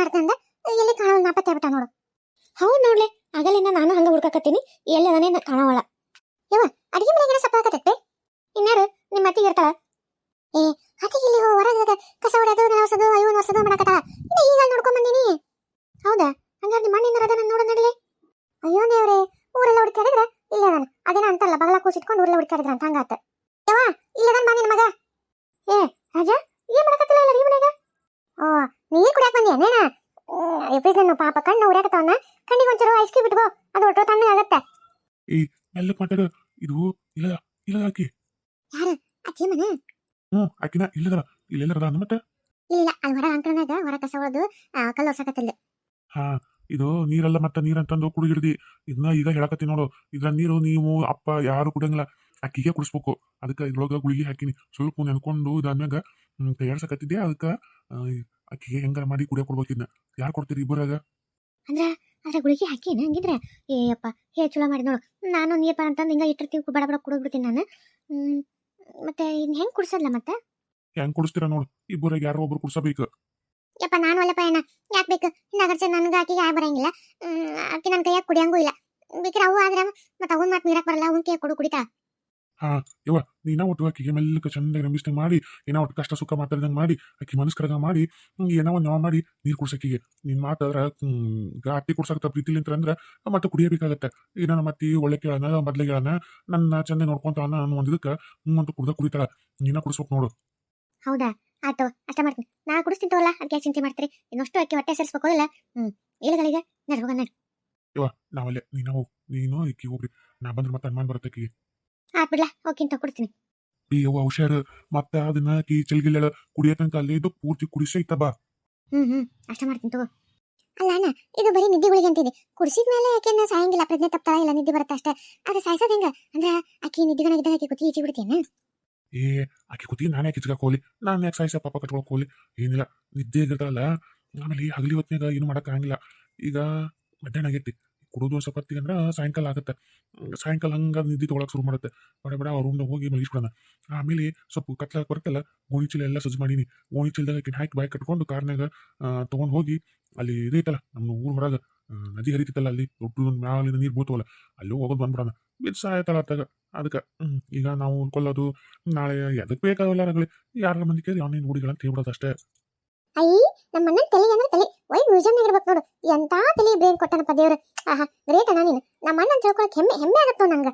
ಮಾಡ್ತಂದ ಎಲ್ಲಿ ಕಾಣೋಲ್ ನಾಪತ್ತೆ ಬಿಟ್ಟ ನೋಡು. ಹೌದ್ ನೋಡ್ಲೆ ಆಗಲಿಂದ ನಾನು ಹಂಗ ಹುಡ್ಕಾಕತ್ತೀನಿ ಎಲ್ಲದನೇ ಕಾಣವಳ. ಯವ್ವ, ಅಡಿಗೆ ಮನೆಗೆ ಸಪ್ಪ ಹಾಕತ್ತೆ ಇನ್ಯಾರು ನಿಮ್ಮ ಅತ್ತಿಗೆ ಇರ್ತಾಳ? ಏ, ಅತ್ತಿಗೆ ಇಲ್ಲಿ ಹೊರಗೆ ಕಸ ಹೊಡೆದು ನೆಲ ಹೊಸದು ಅಯ್ಯೋ ಹೊಸದು ಮಾಡಕತ್ತಾಳ. ಇನ್ನ ಈಗ ನೋಡ್ಕೊಂಡ್ ಬಂದೀನಿ. ಹೌದಾ? ಹಂಗಾರೆ ನಿಮ್ಮ ಮಣ್ಣಿನ ಅದ ನೋಡ ನಡಲಿ? ಅಯ್ಯೋ ದೇವ್ರೆ, ಊರೆಲ್ಲ ಹುಡುಕಾಡಿದ್ರ ಇಲ್ಲ ನಾನು ಅದೇನ ಅಂತಲ್ಲ ಬಗಲ ಕೂಸಿಟ್ಕೊಂಡು ಊರೆಲ್ಲ ಹುಡುಕಾಡಿದ್ರ ಅಂತ ಹಂಗಾತ ಯವ್ವ ಇಲ್ಲದನ್ ಬಾ ನಿನ್ ಮಗ. ಏ, ರಾಜ, ಏನ್ ಮಾಡಕತ್ತಿಲ್ಲ ಅಡಿಗೆ ಮನೆಗ? ಓ ನೀರ್ ಕುಡಿಯಕ್ ಬಂದಿಯ ನೇನ ನನ್ನ ಪಾಪ ಕಣ್ಣು ಉರಿಯಾಕತ್ತವನ್ನ ಕಣ್ಣಿಗೆ ಒಂಚೂರು ಐಸ್ ಕ್ಯೂಬ್ ಇಟ್ಕೋ. ಅದು ಒಟ್ಟು ತಣ್ಣಗಾಗತ್ತೆ ಮೆಲ್ಲಕ್ ಮಾತಾಡ ಇದು ಇಲ್ಲ ಇಲ್ಲ ಆಕಿ. ಯಾರು? ಅಜ್ಜಿ ಮನೆ ಹ್ಞೂ ಆಕಿನ ಇಲ್ಲದರ ಇಲ್ಲೆಲ್ಲರದ ಅಂದ ಮತ್ತೆ? ಇಲ್ಲ ಅಲ್ಲಿ ಹೊರ ಅಂಕಣದಾಗ ಹೊರ ಕಸ ಹೊಡೆದು ಕಲ್ಲು ಹೊಸಕತ್ತಿಲ್ಲ ಹಾ ಇದು ನೀರಲ್ಲ ಮತ್ತೆ ನೀರಂತಂದು ಕುಡಿಗಿಡ್ದಿ. ಇದನ್ನ ಈಗ ಹೇಳಕತ್ತಿ ನೋಡು. ಇದ್ರ ನೀರು ನೀವು ಅಪ್ಪ ಯಾರು ಕುಡಿಯಂಗಿಲ್ಲ. ಅಕ್ಕಿಗೆ ಕುಡಿಸ್ಬೇಕು. ಅದಕ್ಕೆ ಇದ್ರೊಳಗ ಗುಳಿಗೆ ಹಾಕಿನಿ. ಸ್ವಲ್ಪ ನೆನ್ಕೊಂಡು ಇದಾದ್ಮ್ಯಾಗ ತಯಾರ್ಸಕತ್ತಿದ್ದೆ. ಅದಕ್ಕೆ ಅಕ್ಕಿಗೆ ಹೆಂಗಾರ ಮಾಡಿ ಕುಡಿಯ ಕೊಡ್ಬೇಕಿದ್ನ ಯಾರು ಕೊಡ್ತೀರಿ ಇಬ್ಬರಾಗ? ಅಂದ್ರ ಅದ್ರ ಗುಳಿಗೆ ಹಾಕಿನ ಹಂಗಿದ್ರೆ? ಏಯಪ್ಪ ಹೇ ಚಲೋ ಮಾಡಿ ನೋಡು. ನಾನು ನೀರ್ ಪಾರ ಅಂತಂದು ಹಿಂಗ ಇಟ್ಟಿರ್ತೀವಿ ಬಡ ಬಡ ಕುಡಿದ್ಬಿಡ್ತೀನಿ ನಾನು. ಮತ್ತೆ ಇನ್ ಹೆಂಗ್ ಕುಡ್ಸಲ್ಲ ಮತ್ತೆ? ಹೆಂಗ್ ಕುಡಿಸ್ತೀರ ನೋಡು. ಇಬ್ಬರಾಗ ಯಾರೋ ಒಬ್ರು ಕುಡ್ಸಬೇಕು. ಯಪ್ಪ ನಾನು ಅಲ್ಲಪ್ಪ ಅಣ್ಣ. ಯಾಕೆ ಬೇಕು? ನಗರ್ಚ ನನಗೆ ಆಕಿಗೆ ಆಯ್ ಬರಂಗಿಲ್ಲ. ಆಕೆ ನನ್ನ ಕೈಯಾಗ ಕುಡಿಯಂಗೂ ಇಲ್ಲ. ಬೇಕ್ರೆ ಅವು ಆದ್ರೆ ಮತ್ತೆ ಅವನ್ ಮಾತು ಮೀರಕ್ ಬರಲ್ಲ ಅವನ್ ಕೈ ಕೊಡು ಕುಡಿತಾ. ಯವ್ವ ನೀನ ಒಟ್ಟು ಆಕಿಗೆ ಮೆಲ್ಲಕ ಚಂದ ನಂಬಿಸ್ತಂಗ್ ಮಾಡಿ ಏನೋ ಒಟ್ಟು ಕಷ್ಟ ಸುಖ ಮಾತಾಡ್ದಂಗೆ ಮಾಡಿ ಆಕಿ ಮನಸ್ ಕರಗ ಮಾಡಿ ಏನೋ ಒಂದು ನಾವ್ ಮಾಡಿ ನೀರು ಕುಡ್ಸಕ್ಕಿಗೆ. ನಿನ್ ಮಾತಾದ್ರೆ ಗಾಟಿ ಕುಡ್ಸಕತ್ತ ಪ್ರೀತಿಲಿ ಅಂದ್ರೆ ಮತ್ತೆ ಕುಡಿಯಬೇಕಾಗತ್ತೆ. ಈಗ ಮತ್ತೆ ಒಳ್ಳೆ ಕೇಳನ ಮೊದ್ಲೆ ಕೇಳನ ನನ್ನ ಚಂದ ನೋಡ್ಕೊಂತಾನ ಅನ್ನೋ ಒಂದಿದಕ್ಕೆ ಇದಕ್ಕ ಕುಡ್ದ ಕುಡಿತಾಳ. ನೀನ ಕುಡಿಸ್ಬೇಕು ನೋಡು. ಹೌದಾ? ಆಯ್ತು ಅಷ್ಟ ಮಾಡ್ತೀನಿ. ನಾ ಕುಡಿಸ್ತೀನಿ ತಗೋಲ್ಲ ಅದಕ್ಕೆ ಚಿಂತೆ ಮಾಡ್ತೀರಿ? ಇನ್ನಷ್ಟು ಅಕ್ಕಿ ಹೊಟ್ಟೆ ಸೇರಿಸ್ಬೇಕು ಇಲ್ಲ ಹ್ಮ್ ಇಲ್ಲಗಳಿಗೆ ನಡ್ ಹೋಗೋಣ ನಡ್ ನಾವಲ್ಲೇ ನೀನ ಹೋಗ್ ನೀನು ಇಕ್ಕಿ ಹೋಗ್ರಿ. ನಾ ಬಂದ್ರೆ ಮತ್ತೆ ಅನುಮಾನ ಬರುತ್ತೆ ಆಕಿಗೆ ಕೊಡ್ತೀನಿ. ಈ ಯವ್ವ ಹುಷಾರು. ಮತ್ತೆ ಅದನ್ನ ಕಿ ಚಲ್ಗಿಲ್ಲ ಕುಡಿಯೋ ತನಕ ಅಲ್ಲೇ ಇದು ಪೂರ್ತಿ ಕುಡಿಸೈತ ಬಾ. ಹ್ಮ್ ಹ್ಮ್ ಅಷ್ಟ ಮಾಡ್ತೀನಿ ತಗೋ. ಅಲ್ಲ ಅಣ್ಣ ಇದು ಬರೀ ನಿದ್ದೆ ಗುಳಿಗೆ ಅಂತಿದೆ. ಕುಡಿಸಿದ ಮೇಲೆ ಸಾಯಂಗಿಲ್ಲ? ಪ್ರಜ್ಞೆ ತಪ್ತಾಳ ಇಲ್ಲ ನಿದ್ದೆ ಬರುತ್ತೆ ಅಷ್ಟೇ? ಅದು ಸಾಯಿಸೋದ್ ಹೆಂಗ? ಅಂದ್ರೆ ಆಕಿ ನಿದ್ದೆಗನಾಗಿದ್ದಾಗ ಆಕಿ ಕುತ್ತಿ ಈಚಿ ಬಿಡ್ತೇನೆ ಏ ಆಕೆ ನಾನೇ ಹೋಗ್ಲಿ. ನಾನು ಯಾಕೆ ಸಾಯಿಸ ಪಾಪ ಕಟ್ಕೊಳಕ್ ಹೋಗ್ಲಿ? ಏನಿಲ್ಲ ನಿದ್ದೆ ಇರ್ತಾರಲ್ಲ ಆಮೇಲೆ ಈ ಹಗಲಿ ಹೊತ್ತಿನಾಗ ಏನು ಆಗಂಗಿಲ್ಲ. ಈಗ ಮಧ್ಯಾಹ್ನ ಆಗೈತಿ. ಕುಡಿದು ಸ್ವಲ್ಪ ಅಂದ್ರೆ ಸಾಯಂಕಾಲ ಆಗುತ್ತೆ. ಸಾಯಂಕಾಲ ಹಂಗ ನಿದ್ದೆ ತೊಗೊಳಕ್ ಶುರು ಮಾಡುತ್ತೆ. ಬಡ ಬೇಡ ಅವ್ರ ರೂಮ್ದಾಗ ಹೋಗಿ ಮಲಗಿಸ್ಬಿಡೋಣ. ಆಮೇಲೆ ಸ್ವಲ್ಪ ಕತ್ಲಾಕ್ ಬರುತ್ತಲ್ಲ ಗೋಣಿ ಚೀಲ ಎಲ್ಲ ಸಜ್ಜು ಮಾಡೀನಿ. ಗೋಣಿ ಚೀಲದಾಗ ಹಾಕಿ ಬಾಯ್ ಕಟ್ಕೊಂಡು ಕಾರ್ನಾಗ ತೊಗೊಂಡು ಹೋಗಿ ಅಲ್ಲಿ ಇದೈತಲ್ಲ ನಮ್ಮ ಊರ್ ಹೊರಗೆ ನದಿ ಹರಿತಿತ್ತಲ್ಲ ಅಲ್ಲಿ ದೊಡ್ಡ ಮ್ಯಾಲಿನ ನೀರು ಬೂತವಲ್ಲ ಅಲ್ಲಿ ಹೋಗೋದು ಬಂದ್ಬಿಡೋಣ. ಬಿದ್ದು ಆಯ್ತಲ್ಲ ಅತ್ತಾಗ ಅದಕ್ಕೆ ಈಗ ನಾವು ಉಳ್ಕೊಳ್ಳೋದು ನಾಳೆ ಎದಕ್ಕೆ ಬೇಕಾಗಲ್ಲ ಯಾರ ಮಂದಿ ಕೇಳಿ ಅವನೇನು ಹುಡುಗಿಗಳಂತ ಹೇಳ್ಬಿಡೋದು ಅಷ್ಟೇ. ಅಯ್ಯ ನಮ್ಮ ಅಣ್ಣನ ತಲೆ ಅಂದ್ರೆ ತಲೆ. ವೈ ಮ್ಯೂಸಿಯಂ ಆಗಿರ್ಬೇಕು ನೋಡು. ಎಂತ ತಲೆ ಬ್ರೇನ್ ಕೊಟ್ಟನಪ್ಪ ದೇವ್ರ. ಆಹಾ ಗ್ರೇಟ್ ಅಣ್ಣ ನೀನು ನಮ್ಮ ಅಣ್ಣನ ತಿಳ್ಕೊಳಕ್ ಹೆಮ್ಮೆ ಹೆಮ್ಮೆ ಆಗತ್ತೋ ನಂಗೆ.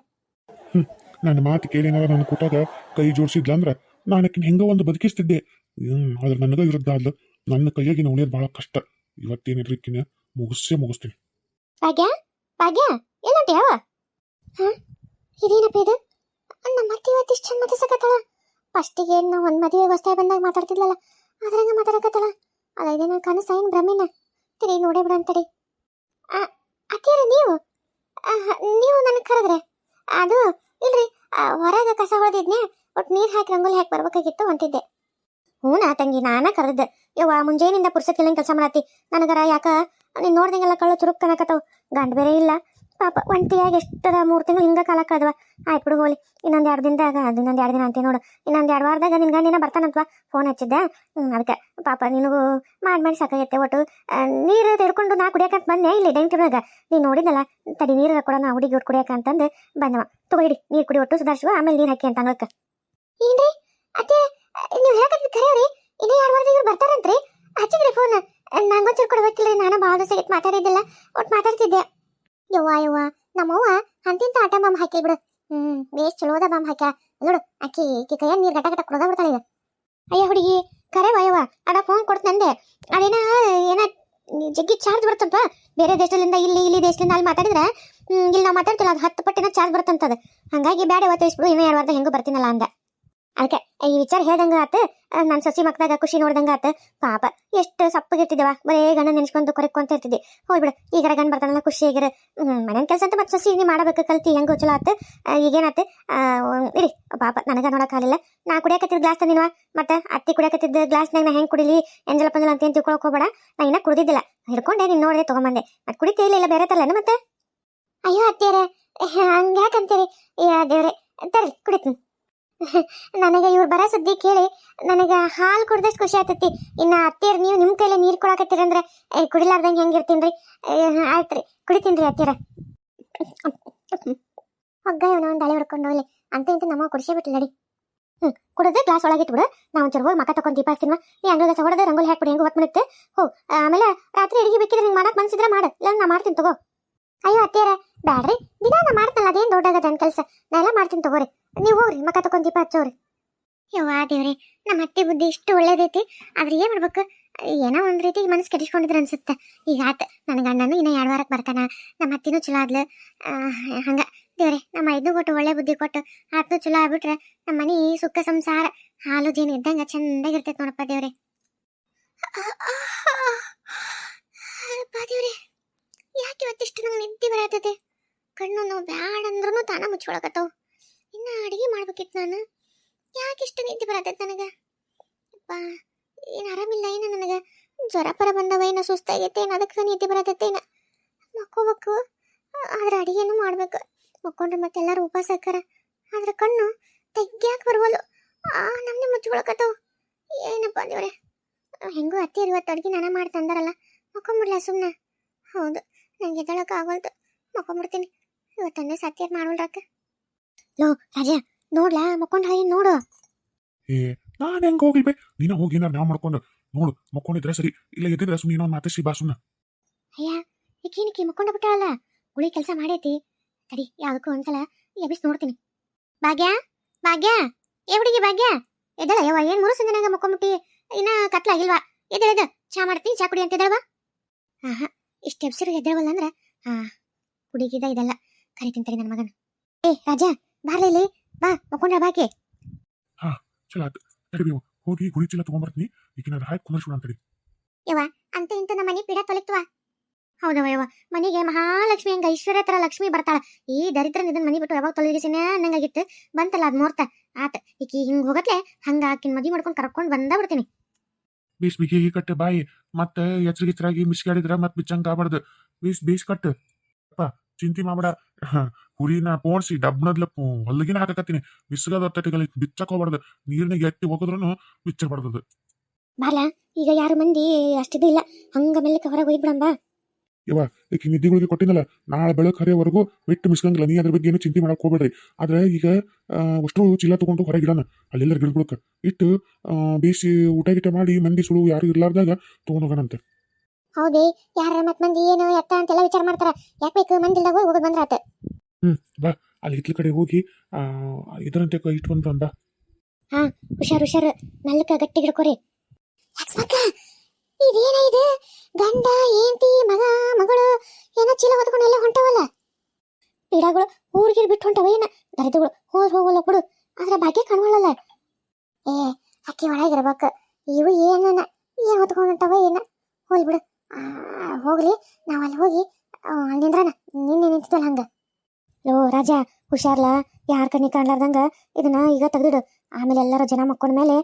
ನನ್ನ ಮಾತು ಕೇಳಿ ಏನಾರ ನನ್ನ ಕೊಟ್ಟಾಗ ಕೈ ಜೋಡಿಸಿದ್ಲ ಅಂದ್ರೆ ನಾನು ಆಕಿನ ಹೆಂಗ ಒಂದು ಬದುಕಿಸ್ತಿದ್ದೆ. ಆದ್ರೆ ನನಗ ವಿರುದ್ಧ ಅಲ್ಲ ನನ್ನ ಕೈಯಾಗಿನ ಉಳಿಯೋದು ಬಹಳ ಕಷ್ಟ. ಇವತ್ತೇನಿದ್ರಿ ಇಕ್ಕಿನ ಮುಗಿಸೇ ಮುಗಿಸ್ತೀನಿ. ಭಾಗ್ಯ ಭಾಗ್ಯ ಏನಂತ ಯಾವ ಹ ಇದೇನಪ್ಪ ಇದು? ನಮ್ಮ ಅತ್ತೆ ಇವತ್ತು ಇಷ್ಟು ಚಂದ ಮಾತಾಡ್ಸಕತ್ತಾಳ ಫಸ್ಟಿಗೆ ನಾವು ಒಂದು ಮದುವೆ ಹೊಸ್ತಾಗಿ ಬಂದಾಗ ಮಾತಾಡ್ತಿದ್ಲಲ್ಲ. ಅದ್ರಂಗ ಮಾತಾಡಕತ್ತಲ್ಲ. ಅಲ್ಲ ನನ್ನ ಕನಸ ಏನು ಭ್ರಮೆನ ತಿರಿ ನೋಡೇ ಬಿಡ ಅಂತಡಿ ಅತ್ತಿಯರ ನೀವು? ನೀವು ನನಗೆ ಕರೆದ್ರೆ? ಅದು, ಇಲ್ರಿ ಹೊರಗೆ ಕಸ ಹೊಡೆದಿದ್ನೆ ಒಟ್ಟು ನೀರು ಹಾಕಿ ರಂಗೋಲಿ ಹಾಕಿ ಬರ್ಬೇಕಾಗಿತ್ತು ಅಂತಿದ್ದೆ. ಹ್ಞೂ ತಂಗಿ, ನಾನೇ ಕರೆದೆ ಯವ್ವ ಮುಂಜಾನಿಂದ ಪುರ್ಸಕ್ಕಿಲ್ಲಂಗೆ ಕೆಲಸ ಮಾಡತ್ತಿ. ನನಗರ ಯಾಕ, ನೀನು ನೋಡ್ದಂಗೆಲ್ಲ ಕಳ್ಳು ಚುರುಕ್ ಕಣಕತ್ತವು ಗಂಡ ಬೇರೆ ಇಲ್ಲ. ಪಾಪ ಒಂಟಿಯಾಗಿ ಎಷ್ಟದ ಮೂರು ತಿಂಗಳು ಹಿಂಗೆ ಕಾಲ ಕಳೆದವ. ಆಯ್ತು ಬಿಡು ಹೋಲಿ, ಇನ್ನೊಂದು ಎರಡು ದಿನದಾಗ, ಇನ್ನೊಂದು ಎರಡು ದಿನ ಅಂತೆ ನೋಡು. ಇನ್ನೊಂದು ಎರಡು ವಾರದಾಗ ನಿನ್ನ ಗಂಡಿನ ಬರ್ತಾನಂತವ ಫೋನ್ ಹಚ್ಚಿದ್ದೆ. ಅದಕ್ಕೆ ಪಾಪ ನಿನಗೂ ಮಾಡಿ ಮಾಡಿ ಸಾಕಾಗೈತೆ ಒಟ್ಟು. ನೀರು ತೆಡ್ಕೊಂಡು ನಾ ಕುಡಿಯಕಂತ ಬಂದೆ, ಇಲ್ಲಿ ಡೈನಿಂಗ್ ಟೇಬಲ್ಗ. ನೀನು ನೋಡಿದಲ್ಲ ತಡಿ ನೀರು ಕೊಡೋಣ ಹುಡುಗಿ ಒಟ್ಟು ಕುಡಿಯಕ ಅಂತಂದು ಬಂದವ. ತಗೋಡಿ ನೀರು ಕುಡಿ, ಒಟ್ಟು ಸುಧಾರಿಸುವ ಆಮೇಲೆ ನೀರು ಹಾಕಿ ಅಂತ ಅನ್ನೋಕೆ ಏನ್ರಿ? ಅತ್ತೆ, ನೀವು ಹೇಳಕತ್ತಿದ್ದು ಖರೆ ರೀ ಇನ್ನೂ ಎರಡು ವಾರದಾಗ ಬರ್ತಾರಂತ್ರಿ. ಹಚ್ಚಿದ್ರಿ ಫೋನ್ ನಂಗೊಂಚೂರು ಕೊಡ್ಬೇಕಿಲ್ಲ ನಾನು ಭಾಳ ದಿವಸ ಮಾತಾಡಿದ್ದಿಲ್ಲ ಒಟ್ಟು ಮಾತಾಡ್ತಿದ್ದೆ. ಯವ್ವ ಯವ್ವ. ನಮ್ಮವ್ವ ಅಂತಿಂತ ಆಟ ಬಾಂಬ್ ಹಾಕಿ ಬಿಡು. ಹ್ಮ್, ಬೇಸ್ ಚಲೋದ ಬಾಂಬ್ ಹಾಕ್ಯ. ನೋಡು, ಅಕ್ಕಿ ಈಕಿ ಕೈಯ ನೀರ್ ಗಟ ಗಟ ಕುಡ್ದ ಬಿಡ್ತಾಳೆ ಈಗ. ಅಯ್ಯ, ಹುಡುಗಿ ಕರೆ ವಯವ್ವ ಅಡ ಫೋನ್ ಕೊಡ್ತಂದೆ ಅದೇನ, ಏನ, ಜಗ್ಗಿ ಚಾರ್ಜ್ ಬರ್ತಂತ ಬೇರೆ ದೇಶದಿಂದ ಇಲ್ಲಿ ಇಲ್ಲಿ ದೇಶದಿಂದ ಅಲ್ಲಿ ಮಾತಾಡಿದ್ರೆ ಇಲ್ಲಿ ನಾವು ಮಾತಾಡ್ತಿಲ್ಲ, ಅದು ಹತ್ತು ಪಟ್ಟಿನ ಚಾರ್ಜ್ ಬರ್ತಂತದ ಹಂಗಾಗಿ ಬೇಡ ಇವತ್ತು ಇಸ್ಬಿಡು ಇನ್ನೂ ಎರಡು ವಾರದ ಹೆಂಗೂ ಬರ್ತೀನಲ್ಲ ಅಂದ. ಅದಕ್ಕೆ, ಈ ವಿಚಾರ ಹೇಳ್ದಂಗೆ ಆತು ನನ್ನ ಸಸಿ ಮಕ್ಕದಾಗ ಖುಷಿ ನೋಡ್ದಂಗ ಆತು. ಪಾಪ, ಎಷ್ಟು ಸಪ್ಪಗಿರ್ತಿದ್ದವ ಬರೇ ಗಂಡ ನೆನ್ಸ್ಕೊಂಡು ಕೊರಕೊಂತ ಇರ್ತಿದ್ದೆ. ಹೋಗ್ಬಿಡು ಈಗ ಗಂಡ ಬರ್ತಾನಲ್ಲ ಖುಷಿಯಾಗಿರ ಮನೇನ್ ಕೆಲಸ ಅಂತ ಮತ್ತೆ ಸಸಿ ನೀ ಮಾಡಬೇಕು, ಕಲ್ತಿ, ಹೆಂಗೆ ಚಲೋ ಆತ. ಈಗೇನಾತು? ಇರಿ ಪಾಪ, ನನಗ ನೋಡಕ್ಕಾಗಲಿಲ್ಲ ನಾ ಕುಡಿಯಕತ್ತಿದ್ದ ಗ್ಲಾಸ್ ತಂದಿನವ ಮತ್ತೆ ಅತ್ತಿ ಕುಡಿಯಕತ್ತಿದ್ದ ಗ್ಲಾಸ್ನಾಗ ನಾ ಹೆಂಗೆ ಕುಡಿಲಿ? ಎಂಜಲ ಪಂಜಲ ಅಂತ ಏನು ತಿಳ್ಕೊಳಕ್ ಹೋಗ್ಬೇಡ. ನಾ ಇನ್ನ ಕುಡಿದಿದ್ದಿಲ್ಲ. ಹಿಡ್ಕೊಂಡೆ, ನೀನು ನೋಡಿದೆ, ತೊಗೊಂಬಂದೆ. ಮತ್ತೆ ಕುಡಿತೇ ಇಲ್ಲ ಇಲ್ಲ ಬೇರೆ ತರಲೇನು ಮತ್ತೆ? ಅಯ್ಯೋ, ಅತ್ತಿಯರ, ಹಂಗ್ಯಾಕಂತೀರಿ? ಯಾ, ದೇವ್ರೆ, ತರ್ರಿ, ಕುಡಿತೀನಿ. ನನಗೆ ಇವ್ರು ಬರೋ ಸುದ್ದಿ ಕೇಳಿ ನನಗೆ ಹಾಲು ಕುಡ್ದಷ್ಟು ಖುಷಿ ಆಗ್ತೈತಿ. ಇನ್ನ ಅತ್ತಿಯರ್, ನೀವು ನಿಮ್ಮ ಕೈಲಿ ನೀರು ಕೊಡಕತ್ತೀರಂದ್ರೆ ಕುಡಿಲಾರ್ದಂಗೆ ಹೆಂಗಿರ್ತೀನಿ ರೀ ಆಯ್ತು ರೀ ಕುಡಿತೀನಿ ರೀ ಅತ್ತಿಯರ. ಹೊಗ್ಗ ಇವನ ಒಂದು ಹಳೆ ಹೊಡ್ಕೊಂಡು ಹೋಗ್ಲಿ. ಅಂತ ಇಂತ ನಮ್ಮ ಕುಡಿಸೇ ಬಿಟ್ಟು ನಡಿ ಹ್ಞೂ ಕುಡಿದ್ರೆ ಗ್ಲಾಸ್ ಒಳಗೆ ಬಿಡು ನಾವು ಒಂಚೂರು ಹೋಗಿ ಮಕ್ಕ ತಗೊಂಡು ದೀಪ ಹಚ್ತೀನ ನೀ ಅಂಗಳ ದಸ ಹೊಡೆದ್ರೆ ರಂಗೋಲಿ ಹಾಕ್ಬಿಡಿ, ಹೆಂಗೆ ಹೊತ್ತು ಹೋ, ಆಮೇಲೆ ರಾತ್ರಿ ಅಡಿಗೆ ಬೇಕಿದ್ರೆ ನಿಂಗೆ ಮಾಡಕ್ಕೆ ಮನ್ಸಿದ್ರೆ ಮಾಡು. ಇಲ್ಲ ನಾ ಮಾಡ್ತೀನಿ ತಗೋ. ಅಯ್ಯೋ, ಅತ್ತಿಯರ, ಬ್ಯಾಡ್ರಿ. ದಿನ ನಾ ಮಾಡ್ತಲ್ಲ, ಅದೇನು ದೊಡ್ಡಾಗದ ನನ್ನ ಕೆಲಸ? ನಾ ಎಲ್ಲ ಮಾಡ್ತೀನಿ ತಗೋರಿ. ನೀವು ಹೋಗ್ರಿ, ಮಕ್ಕ ತಕೊಂಡ್ ದೀಪ ಹಚ್ಚೋರಿ. ಯವ್ವ ದೇವ್ರಿ ನಮ್ಮ ಅತ್ತೆ ಬುದ್ಧಿ ಇಷ್ಟು ಒಳ್ಳೇದೈತಿ, ಆದ್ರೆ ಏನ್ ಮಾಡ್ಬೇಕು? ಏನೋ ಒಂದ್ ರೀತಿ ಮನಸ್ಸು ಕೆಡಿಸ್ಕೊಂಡಿದ್ರ ಅನ್ಸುತ್ತೆ. ಈಗ ಆತ, ನನ್ನ ಗಂಡನು ಇನ್ನ ಎರಡು ವಾರಕ್ಕೆ ಬರ್ತಾನ ನಮ್ಮ ಅತ್ತಿನೂ ಚಲೋ ಆದ್ಲು. ಹಂಗ, ದೇವ್ರೆ, ನಮ್ಮ ಐದು ಕೊಟ್ಟು ಒಳ್ಳೆ ಬುದ್ಧಿ ಕೊಟ್ಟು, ಆತನು ಚಲೋ ಆಗ್ಬಿಟ್ರೆ ನಮ್ಮ ಮನೆ ಸುಖ ಸಂಸಾರ, ಹಾಲು ಜೇನು ಇದ್ದಂಗ ಚಂದಾಗಿರ್ತೈತೆ ನೋಡಪ್ಪ ದೇವ್ರೆ. ಯಾಕೆ ಇವತ್ತಿಷ್ಟು ನಂಗೆ ನಿದ್ದೆ ಬರತೈತೆ? ಕಣ್ಣು ನಾವು ಬ್ಯಾಡ ಅಂದ್ರೂ ತಾನ ಮುಚ್ಕೊಳಕತ್ತವು. ಇನ್ನ ಅಡಿಗೆ ಮಾಡ್ಬೇಕಿತ್ತು ನಾನು. ಯಾಕೆ ಇಷ್ಟು ನಿದ್ದೆ ಬರತೈತೆ ನನಗೆ? ಅಪ್ಪ ಏನು ಆರಾಮಿಲ್ಲ ಏನು ನನಗೆ? ಜ್ವರ ಪರ ಬಂದವ ಏನೋ, ಸುಸ್ತಾಗೈತೆ ಏನು, ಅದಕ್ಕೆ ನಿದ್ದೆ ಬರತೈತೆ ಏನು? ಮಕ್ಕೋಬೇಕು ಆದ್ರೆ ಅಡಿಗೆನೂ ಮಾಡ್ಬೇಕು. ಮಕ್ಕೊಂಡ್ರೆ ಮತ್ತೆ ಎಲ್ಲರೂ ಉಪವಾಸ ಹಾಕಾರ ಆದ್ರೆ ಕಣ್ಣು ತೆಗ್ಯಾಕೆ ಬರ್ವಲ್ಲು ಆ ನಮ್ಮನೆ ಮುಚ್ಕೊಳಕತ್ತವು. ಏನಪ್ಪ ದೇವ್ರೆ? ಹೆಂಗೂ ಅತ್ತಿ ಇವತ್ತು ಅಡ್ಗೆ ನಾನು ಮಾಡಿ ತಂದಾರಲ್ಲ. ಮಕ್ಕೊಂಬಿಡ್ಲ ಸುಮ್ಮನೆ ಹೌದು, ನಂಗೆ ಎದ್ದಳಕ್ಕೆ ಆಗೋಲ್ತು ಮಕ್ಕೊಂಬಿಡ್ತೀನಿ. ಇವತ್ತನ್ನೇ ಸತ್ಯ ಮಾಡ್ಬಿಡ್ರಕ್ಕ ಲೋ ರಾಜ ನೋಡ್ಲಾ? ಮಕ್ಕೊಂಡ ಏನು ನೋಡು? ಏ ನಾನು ಹೆಂಗೆ ಹೋಗ್ಲಿ ಬೇ ನೀನ ಹೋಗಿ ಏನಾರ ನಾವು ಮಾಡ್ಕೊಂಡು ನೋಡು ಮಕ್ಕೊಂಡಿದ್ರೆ ಸರಿ ಇಲ್ಲ ಎದ್ದಿದ್ರೆ ಸುಮ್ಮನೆ ಇನ್ನೊಂದು ಮಾತಾಡ್ಸಿ ಬಾ ಸುಮ್ಮನೆ ಅಯ್ಯ ಈಕೇನಕ್ಕೆ ಮಕ್ಕೊಂಡ ಬಿಟ್ಟಾಳಲ್ಲ? ಗುಳಿ ಕೆಲಸ ಮಾಡೈತಿ. ತಡಿ ಯಾವ್ದಕ್ಕೂ ಒಂದ್ಸಲ ಎಬ್ಬಿಸಿ ನೋಡ್ತೀನಿ. ಭಾಗ್ಯ ಭಾಗ್ಯ ಏ ಹುಡುಗಿ ಭಾಗ್ಯ ಎದ್ದಳ? ಯವ್ವ ಏನ್ ಮೂರು ಸಂಜೆನಾಗ ಮಕ್ಕೊಂಬಿಟ್ಟಿ? ಇನ್ನ ಕತ್ಲಾಗಿಲ್ವಾ ಎದ್ದಳ ಎದ್ದ ಚಾ ಮಾಡ್ತೀನಿ ಚಾ ಕುಡಿ ಅಂತ ಎದ್ದಳವಾ ಆಹಾ ಇಷ್ಟು ಎಬ್ಸಿರು ಎದ್ದಳವಲ್ಲ ಅಂದ್ರೆ ಹಾ ಹುಡುಗಿದ ಇದೆಲ್ಲ. ಕರಿತೀನಿ ತಡಿ ನನ್ನ ಮಗನ. ಏ ರಾಜ ಬಾರ್ಲಿ ಬಾ ಬಾ ಮಕ್ಕೊಂಡ್ರ ಹಾ ಚಲೋ ಆಯ್ತು ತಡಿ ಬೇವು ಹೋಗಿ ಗುಳಿ ಚೀಲ ತಗೊಂಬರ್ತೀನಿ ಈಗಿನ ಹಾಕಿ ಕುಂದರ್ಸೋಣ ಅಂತಡಿ ಅಂತ ಇಂತ ನಮ್ಮ ಮನೆ ಪೀಡ ತೊಲಿಕ್ತವ ಹೌದವ ಯವ್ವ ಮನೆಗೆ ಮಹಾಲಕ್ಷ್ಮಿ ಹಂಗ ಐಶ್ವರ್ಯ ತರ ಲಕ್ಷ್ಮಿ ಬರ್ತಾಳ. ಈ ದರಿದ್ರ ಇದನ್ ಮನಿ ಬಿಟ್ಟು ಯಾವಾಗ ತೊಲಗಿಸಿನ ಅನ್ನಂಗಾಗಿತ್ತು. ಬಂತಲ್ಲ ಅದ್ ನೋಡ್ತಾ ಆತ ಈಕಿ ಹಿಂಗ ಹೋಗತ್ಲೆ ಹಂಗ ಆಕಿನ ಮದಿ ಮಾಡ್ಕೊಂಡು ಕರ್ಕೊಂಡ್ ಬಂದ ಬಿಡ್ತೀನಿ. ಬೀಸ್ ಬಿಗಿ ಕಟ್ಟೆ ಬಾಯಿ ಮತ್ತೆ ಎಚ್ಚರಿಗೆ ಎಚ್ಚರಾಗಿ ಮಿಸ್ಗಾಡಿದ್ರ ಮತ್ತೆ ಬಿಚ್ಚಂಗ ಆಗ್ಬಾರ್ದು. ಬೀಸ್ ಬೀಸ್ ಕಟ್ಟು ಚಿಂತೆ ಮಾಡಬೇಡ. ಹುರಿನ ಪೋಣಿಸಿ ಡಬ್ನದ್ಲ ಹೊಲ್ಗಿನ ಹಾಕಕತ್ತೀನಿ. ಬಿಸಿಲದ ಹೊತ್ತಟಿಗಳು ಬಿಚ್ಚಕ್ ಹೋಗ್ಬಾರ್ದು. ನೀರ್ನಾಗ ಎತ್ತಿ ಹೋಗಿದ್ರು ಬಿಚ್ಚಬಾರ್ದು ಬಾಲ ಈಗ ಯಾರು ಮಂದಿ ಅಷ್ಟಿದು ಇಲ್ಲ. ಹಂಗ ಹೋಗಿ ಹೊರಗೆ ಹೋಗ್ಬಿಡಂಬ. ಈಗ ನಿದ್ದೆಗಳಿಗೆ ಕೊಟ್ಟಿನಲ್ಲ. ನಾಳೆ ಬೆಳಕು ಹರಿಯವರೆಗೂ ಬಿಟ್ಟು ಮಿಸ್ಕಂಗಿಲ್ಲ ನೀ ಅದ್ರ ಬಗ್ಗೆ ಏನು ಚಿಂತೆ ಮಾಡಕ್ ಹೋಗ್ಬೇಡ್ರಿ. ಆದ್ರೆ ಈಗ ಅಷ್ಟು ಚೀಲ ತಗೊಂಡು ಹೊರಗಿಡಣ ಅಲ್ಲೆಲ್ಲರ ಗಿಡಗಳಕ್ಕೆ. ಇಟ್ಟು ಬಿಸಿ ಬೇಯಿಸಿ ಊಟ ಗೀಟ ಮಾಡಿ ಮಂದಿ ಸುಳು ಯಾರು ಇರ್ಲಾರ್ದಾಗ ತಗೊಂಡ್ ಹೋಗೋಣಂತೆ. ಹೌದೇ ಯಾರ ಮತ್ ಮಂದಿ ಏನು ಎತ್ತ ಅಂತೆಲ್ಲ ವಿಚಾರ ಮಾಡ್ತಾರ. ಯಾಕೆ ಬೇಕು ಮಂದಿ ಬಂದ್ರಾತ ಹ್ಮ್ ಬಂದ್ರಾತ ಅಲ್ಲಿ ಹಿತ್ಲ ಕಡೆ ಹೋಗಿ ಆ, ಇದರಂತೆ ಕೈ ಬಂದು ಅಂದ ಹುಷಾರ್ ಹುಷಾರ್. ನಲ್ಲಕ ಗಟ್ಟಿ ಹಿಡ್ಕೋರಿ ಲಕ್ಷ್ಮಕ್ಕ ಇದೇನ ಇದು? ಗಂಡ ಏಂತಿ ಮಗ ಮಗಳು ಏನೋ ಚೀಲ ಹೊತ್ಕೊಂಡು ಎಲ್ಲ ಹೊಂಟವಲ್ಲ? ಪಿಡಗಳು ಊರಿಗೆ ಬಿಟ್ಟು ಹೊಂಟವ ಏನ? ದರಿದ್ರಗಳು ಹೋದ್ ಹೋಗಲ್ಲ ಬಿಡು ಆದ್ರೆ ಭಾಗ್ಯ ಕಾಣುವಲ್ಲ ಏ ಅಕ್ಕಿ ಒಳಗಿರ್ಬೇಕು ಇವು ಏನನ ಏನ್ ಹೊತ್ಕೊಂಡು ಹೊಂಟವ ಏನ? ಹೋಲ್ ಬಿಡು. ಹೋಗ್ಲಿ, ನಾವು ಅಲ್ಲಿ ಹೋಗಿ ಅಲ್ಲಿ ನಿಂದ್ರನ ನಿನ್ನೆ ನಿಂತಿದ್ದಲ್ಲ ಹಂಗ. ಲೋ, ರಾಜ, ಹುಷಾರ್ಲ? ಯಾರ ಕಣ್ಣಿ ಕಾಣ್ಲಾರ್ದಂಗ? ಇದನ್ನ ಈಗ ತೆಗ್ದಿಡು. ಆಮೇಲೆ ಎಲ್ಲರೂ ಜನ ಮಕ್ಕೊಂಡ ಮೇಲೆ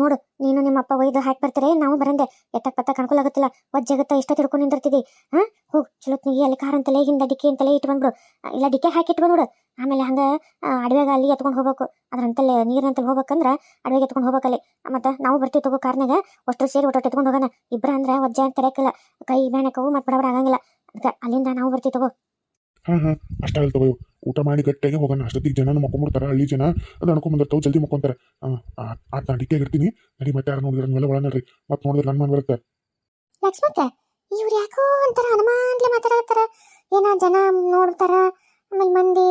ನೋಡು, ನೀನು ನಿಮ್ಮಪ್ಪ ಒಯ್ದು ಹಾಕಿ ಬರ್ತಾರೆ, ನಾವು ಬರಂದೆ. ಎತ್ತಕ್ ಅನುಕೂಲ ಆಗುತ್ತಿಲ್ಲ. ಒಜ್ಜಾಗತ್ತ ಇಷ್ಟ ತಿಳ್ಕೊಂಡು ನಿಂದಿರ್ತಿದಿ. ಹಾ, ಹೋಗ್ ನೀ ಅಲ್ಲಿ ಕಾರ್ ಅಂತಲೇ ಹಿಂದ ಡಿಕ್ಕಿ ಅಂತಲೇ ಇಟ್ಟು ಬಂದ್ಬಿಡು. ಇಲ್ಲ ಡಿಕ್ಕೆ ಹಾಕಿ ನೋಡು ಆಮೇಲೆ ಹಂಗ ಅಡವೆಗೆ ಅಲ್ಲಿ ಎತ್ಕೊಂಡು ಹೋಗ್ಬೇಕು. ಅದ್ರಂತಲ್ಲಿ ನೀರಿನಂತಲ್ಲಿ ಹೋಗ್ಬೇಕಂದ್ರ ಅಡವೆಗೆ ಎತ್ಕೊಂಡು ಹೋಗ್ಬೇಕಲ್ಲಿ ಮತ್ತೆ ನಾವು ಬರ್ತೀವಿ ತಗೋ ಕಾರ್ನಾಗ ಅಷ್ಟು ಸೇರಿ ಒಟ್ಟು ಎತ್ಕೊಂಡು ಹೋಗೋಣ. ಇಬ್ರ ಅಂದ್ರೆ ಒಜ್ಜ ಅಂತ ತರಕಿಲ್ಲ ಕೈ ಬೇಣಕವು ಮತ್ತೆ ಬಡಬಡ ಆಗಂಗಿಲ್ಲ. ಅದಕ್ಕೆ ಅಲ್ಲಿಂದ ನಾವು ಬರ್ತೀವಿ ತಗೋ. ಹಾ ಹಾ ಅಷ್ಟಾಗಲ್ ತಗೋ ಊಟ ಮಾಡಿ ಗಟ್ಟಿಯಾಗಿ ಹೋಗೋಣ. ಅಷ್ಟೊತ್ತಿಗೆ ಜನ ಮಕ್ಕೊಂಬಿಡ್ತಾರೆ, ಹಳ್ಳಿ ಜನ. ಅದು ಅನ್ಕೊಂಬಂದಿರ್ತಾವೆ ಜಲ್ದಿ ಮಕ್ಕೊಂತಾರೆ. ಆತ ನಾ ಡಿಕ್ಕಿಯಾಗಿ ಇರ್ತೀನಿ ನಡಿ ಮತ್ತೆ ಯಾರು ನೋಡಿದ್ರೆ ಮೇಲೆ ಒಳ ನೋಡ್ರಿ. ಮತ್ತೆ ನೋಡಿದ್ರೆ ನನ್ನ ಮನ್ ಬರುತ್ತೆ. ಇವ್ರು ಯಾಕೋ ಒಂಥರ ಹನುಮಾನ್ಲೆ ಮಾತಾಡತ್ತಾರ ಏನೋ ಜನ ನೋಡ್ತಾರ, ಆಮೇಲೆ ಮಂದಿ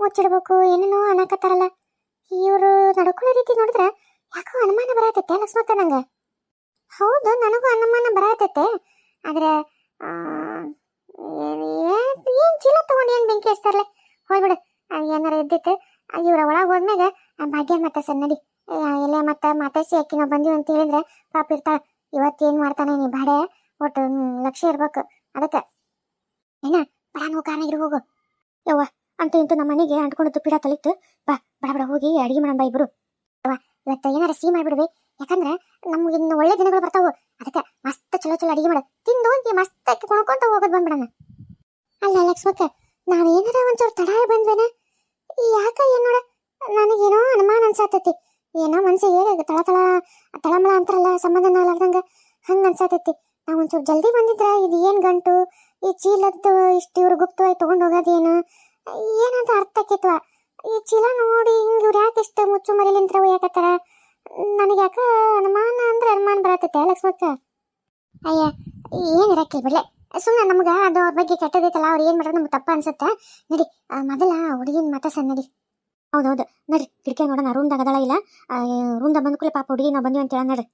ಮುಚ್ಚಿಡ್ಬೇಕು, ಏನೇನೋ ಅನ್ನಕತ್ತಾರಲ್ಲ. ಇವರು ನಡ್ಕೊಳ್ಳೋ ರೀತಿ ನೋಡಿದ್ರೆ ಯಾಕೋ ಅನುಮಾನ ಬರತೈತೆ ಲಕ್ಷ್ಮಕ್ಕ ನಂಗೆ. ಹೌದು, ನನಗೂ ಅನುಮಾನ ಬರತೈತೆ ಆದ್ರೆ ಏನ್ ಚೀಲ ತಗೊಂಡು ಏನ್ ಬೆಂಕಿ ಹಚ್ತಾರಲ್ಲ ಹೋಗ್ಬಿಡು. ಅದ್ ಏನಾರ ಇದ್ದಿತ್ತು ಇವ್ರ ಒಳಗೆ ಆ, ಭಾಗ್ಯ ಮತ್ತೆ ಸನ್ನಡಿ ಎಲ್ಲ ಮತ್ತೆ ಮಾತಾಡ್ಸಿ ಅಕ್ಕಿ ನಾವು ಬಂದೀವಿ ಅಂತ ಹೇಳಿದ್ರೆ ಪಾಪ ಇರ್ತಾಳ. ಇವತ್ತೇನ್ ಮಾಡ್ತಾನೆ ನೀ ಬಾಡೆ? ಒಟ್ಟು ಲಕ್ಷ ಇರ್ಬೇಕು. ಅದಕ್ಕೆ, ಏನ ಬಡ ನಾವು ಕಾರ್ನಾಗಿರು ಹೋಗು. ಯವ್ವ ಅಂತ ಇಂತೂ ನಮ್ಮ ಮನೆಗೆ ಅಂಟ್ಕೊಂಡು ತುಪ್ಪಿಡ ತಲಿತ್ತು ಬಾ, ಬಡ ಬಡ ಹೋಗಿ ಅಡಿಗೆ ಮಾಡೋಣ, ಬಾ ಇಬ್ರು. ಯವ್ವ, ಇವತ್ತು ಏನಾರ ಸಿಹಿ ಮಾಡಿಬಿಡ್ವಿ. ಯಾಕಂದ್ರೆ ನಮ್ಗೆ ಇನ್ನು ಒಳ್ಳೆ ದಿನಗಳು ಬರ್ತಾವು. ಅದಕ್ಕೆ, ಮಸ್ತ್ ಚಲೋ ಚಲೋ ಅಡಿಗೆ ಮಾಡ. ತಿಂದು ಮಸ್ತ್ ಕುಣ್ಕೊಂತ ಹೋಗೋದು ಬಂದ್ಬಿಡಣ. ಅಲ್ಲ, ಲಕ್ಷ್ಮಕ್ಕ ನಾವೇನಾರ ಒಂಚೂರು ತಡ ಬಂದ್ವೇನ? ಯಾಕ ಏನ್ ನೋಡ, ನನಗೇನೋ ಅನುಮಾನ ಅನ್ಸಾತೈತಿ. ಏನೋ ಮನ್ಸಿಗೆ ತಳ ತಳ, ತಳಮಳ ಅಂತಾರಲ್ಲ, ಸಂಬಂಧನ ಅಲಾರ್ದಂಗ ಹಂಗ ಅನ್ಸಾತೈತಿ. ನಾವು ಒಂಚೂರು ಜಲ್ದಿ ಬಂದಿದ್ರ ಇದು ಏನ್ ಗಂಟು, ಈ ಚೀಲದ್ದು ಇಷ್ಟು ಇವ್ರು ಗುಪ್ತವಾಗಿ ತಗೊಂಡ್ ಹೋಗೋದೇನು? ಏನಂತ ಅರ್ಥ ಆಕೈತ್ವ? ಈ ಚೀಲ ನೋಡಿ ಹಿಂಗ ಇವ್ರು ಯಾಕೆ ಇಷ್ಟು ಮುಚ್ಚು ಮರಿಲಿಂತ್ರ ಒಯ್ಯಾಕತ್ತಾರ ನನಗೆ ಯಾಕ ಅನುಮಾನ ಅಂದ್ರೆ ಅನುಮಾನ ಬರತೈತೆ, ಲಕ್ಷ್ಮಕ್ಕ. ಅಯ್ಯ ಏನ್ ಇರಕ್ಕಿಲ್ಲ ಬಿಡ್ಲೆ? ಸುಮ್ಮನೆ ನಮ್ಗೆ ಅದು ಅವ್ರ ಬಗ್ಗೆ ಕೆಟ್ಟದೈತಲ್ಲ, ಅವ್ರು ಏನ್ ಮಾಡೋದು ನಮ್ಗೆ ತಪ್ಪ ಅನ್ಸುತ್ತೆ. ನಡಿ ಮೊದಲ ಹುಡುಗಿನ ಮಾತಾಡ್ಸನ್ ನಡಿ. ಹೌದೌದು ನಡಿ ಕಿಟಕಿ ನೋಡೋಣ ರೂಮ್ದಾಗ ಅದಳ ಇಲ್ಲ. ರೂಮ್ದಾಗ ಬಂದ ಕೂಡಲೇ ಪಾಪ ಹುಡುಗಿ ನಾವು ಬಂದಿವಿ ಅಂತ ಹೇಳ ನಡ್ರಿ.